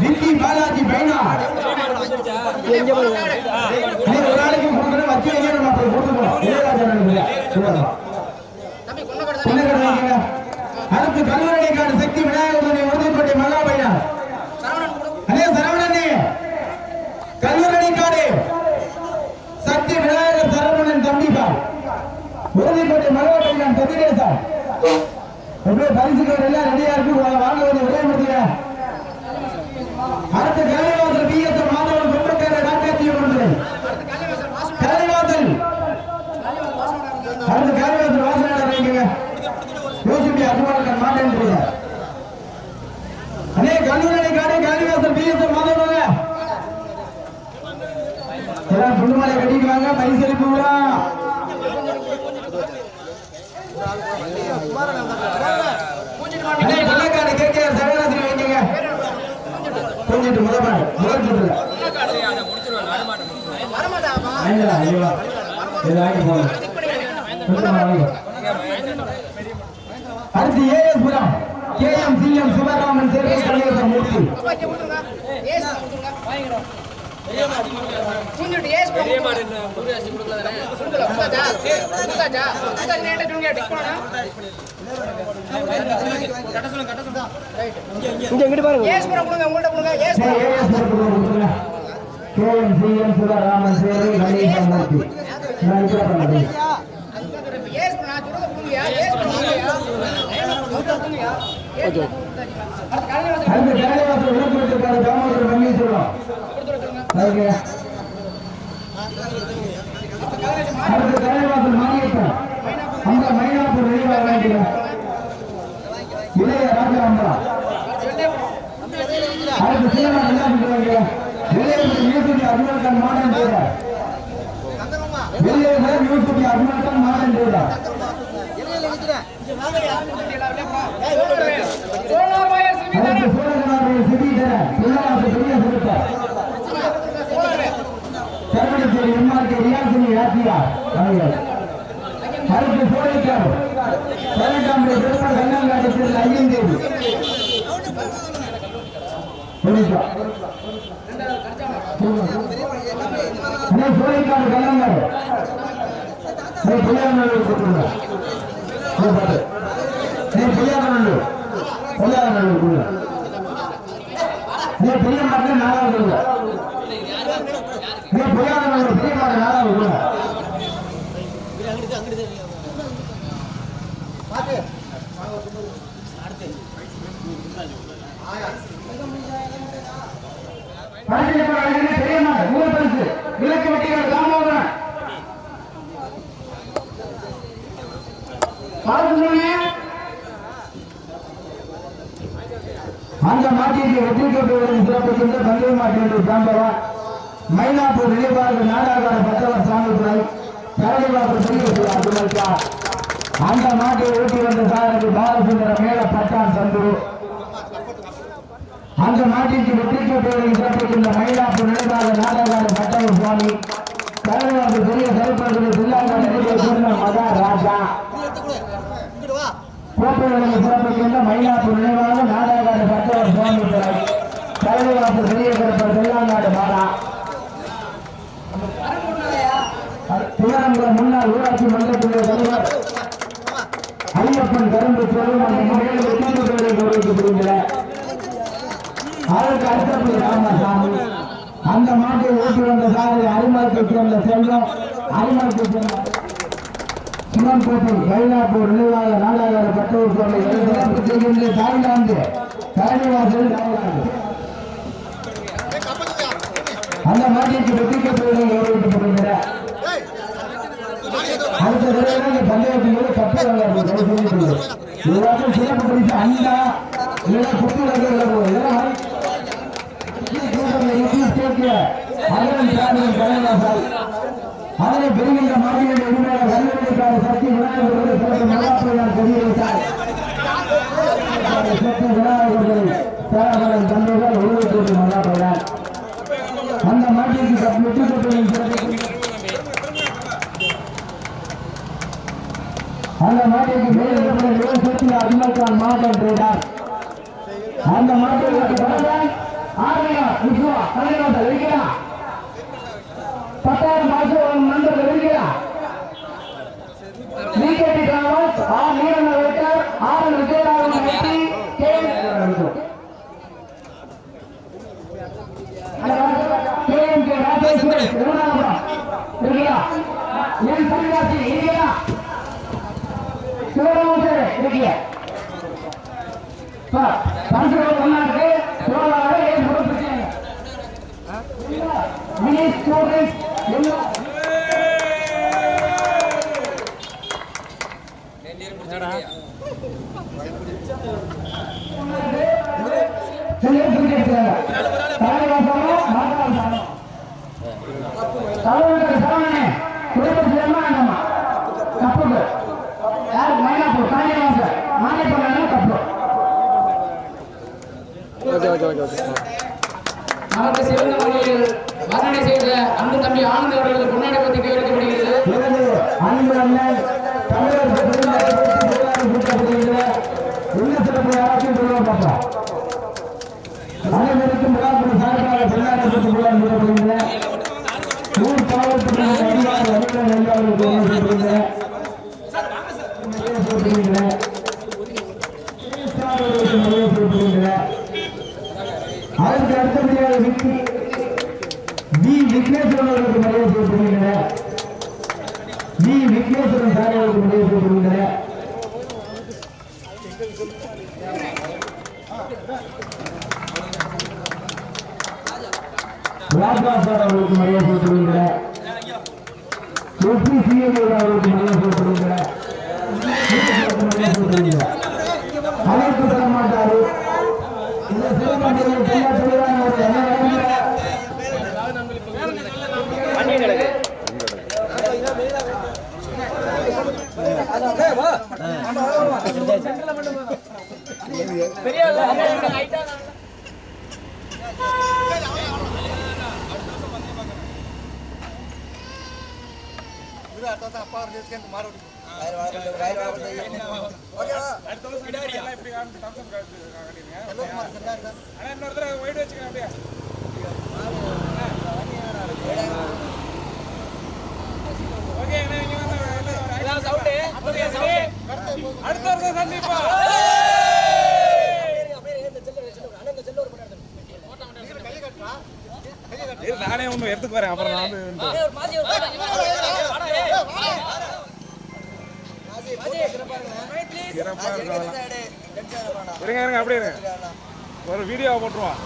விக்கி பாலாஜி பைனா ஒரு நாளைக்கு கொடுக்கணும் வச்சு வைங்க நம்ம அப்படி கொடுத்துக்கலாம் இளையராஜா காடு காளிவாசல் பி எஸ் மாதவன் எல்லாம் சகலாசிரி வைங்க முதல் முதல் சுற்றுல போங்க. சுத்தமா வாங்கி. அடுத்து AS Puram K M C M Sivaraman சேர்க்கை கலைஞர் மூர்த்தி இங்க எங்கிட்டு பாருங்க ஏஎஸ் புரம் கொடுத்துருங்க K M C M Sivaraman சேர்க்கை கலைஞர் மூர்த்தி நான் இப்ப பண்ணுறேன் ஓகே ஓகே அடுத்து கலைவாசல் மாரியப்பன் அந்த மயிலாப்பூர் வெளிவாக வேண்டிய இளைய ராஜாம்பா அடுத்து சினிமா கல்யாணத்துக்கு வெளியே யூசுஃபி அஜ்மல் கான் மாடர்ன் கூட வெளியே யூசுஃபி அஜ்மல் கான் மாடர்ன் கூட ரியாசினி யாத்திரா அவர்கள் அடுத்து சோழிக்கார் பதினெட்டாம் திருமண கண்ணங்காட்டத்தில் ஐயந்தேவி சோழிக்கா அண்ணே சோழிக்காடு கண்ணங்காடு நீ பிள்ளையார் கொடுத்துருங்க நீ பிள்ளையார் பிள்ளையார் கொடுங்க நீ பெரிய மகன் நாலாவது கொடுங்க நீ பிள்ளையார் பெரிய மகன் நாலாவது கொடுங்க பரிசு அழகனே பரிசு. விளக்கு வெட்டிகள் தாமோதரன். பார்த்துக்கோங்க அந்த மாட்டிற்கு வெற்றி பெற்றவரின் சிறப்புகின்ற தந்தை மாட்டினுடைய சாம்பவா மயிலாப்பூர் நிலைவாழ்வு நாடாகார பத்தவர் சாமித்துறை கரடிவாசல் பெரிய அப்துல்கா அந்த மாட்டை ஊட்டி வந்த சாரதி பாலசுந்தரம் மேல பட்டான் சந்துரு. அந்த மாட்டிற்கு வெற்றிக்கு பெற்றவரின் சிறப்பிக்கின்ற மயிலாப்பூர் நிலைவாழ்வு நாடாகார பத்தவர் சுவாமி கரடிவாசல் பெரிய கருப்பர்கள் பிள்ளாங்க மகா ராஜா கோப்பைகளை சிறப்பிக்கின்ற மயிலாப்பூர் நினைவாக நாடகாடு பத்தவர் சுவாமி பிள்ளை பெரிய கருப்பர் தெல்லாங்காடு மாறா. திருவனந்தபுரம் முன்னாள் ஊராட்சி மன்றத்துடைய தலைவர் ஐயப்பன் கரும்பு செல்வம் மேலும் வெற்றிகளை கௌரவிக்கப்படுகின்றன அதற்கு அடுத்தபடி ராமசாமி. அந்த மாட்டை ஓட்டி வந்த சாரி அரிமல் சேர்ந்த செல்வம் அரிமல் அரிமளத்தை சிவன் கோட்டை கைலாப்பூர் நிர்வாக நாடாளர் பட்டவர் சுவாமி செய்கின்ற தாய்லாந்து தலைவாசல் அந்த மாட்டிற்கு வெற்றிக்கப்படுவதை கௌரவிக்கப்படுகின்றன அடுத்த தடவை பந்தயத்தின் போது கப்பல் சொல்லிட்டு எல்லாத்தையும் சிறப்பு பரிசு அண்டா இல்லைன்னா குத்து விளக்கு இதெல்லாம் அந்த மாட்டிற்கு வெற்றி அந்த மாட்டிற்கு மேல் சக்தி மாவட்டம் அந்த மாட்டிற்கு பிடிக்கிறாங்க தலைவாசம் மாதாவாசம் தலைவர்கள் சரவணனே குடும்பத்தில் என்ன வேண்டாமா கப்புக்கு யார்? நமக்கு சிறந்த முறையில் வர்ணனை செய்த அன்பு தம்பி ஆனந்த் அவர்களுக்கு முன்னாடி பற்றி கேட்கப்படுகிறது அன்பு அண்ணன் அனைவருக்கும் விழாக்குழு சார்பாக பற்றி விழா நிறுவப்படுகின்ற அதற்கு அடுத்தபடியாக வி விக்னேஸ்வரன் அவர்களுக்கு மரியாதை செய்யப்படுகின்றன வி விக்னேஸ்வரன் சார் அவர்களுக்கு மரியாதை செய்யப்படுகின்றன ராஜா சார் அவர்களுக்கு மரியாதை செய்யப்படுகின்றன எஸ்பி சிஎம் அவர்களுக்கு மரியாதை செய்யப்படுகின்றன தர மாட்டாரு இந்த சிறுபான்மையினர் பெரியார் சொல்லுவாங்க ஒரு என்ன நடந்தது? அடுத்த வருஷம் சந்திப்பா நானே ஒண்ணு எடுத்துக்கு வரேன். அப்புறம் நான் வந்து. இருங்க இருங்க அப்படியே ஒரு வீடியோ போட்டுருவான்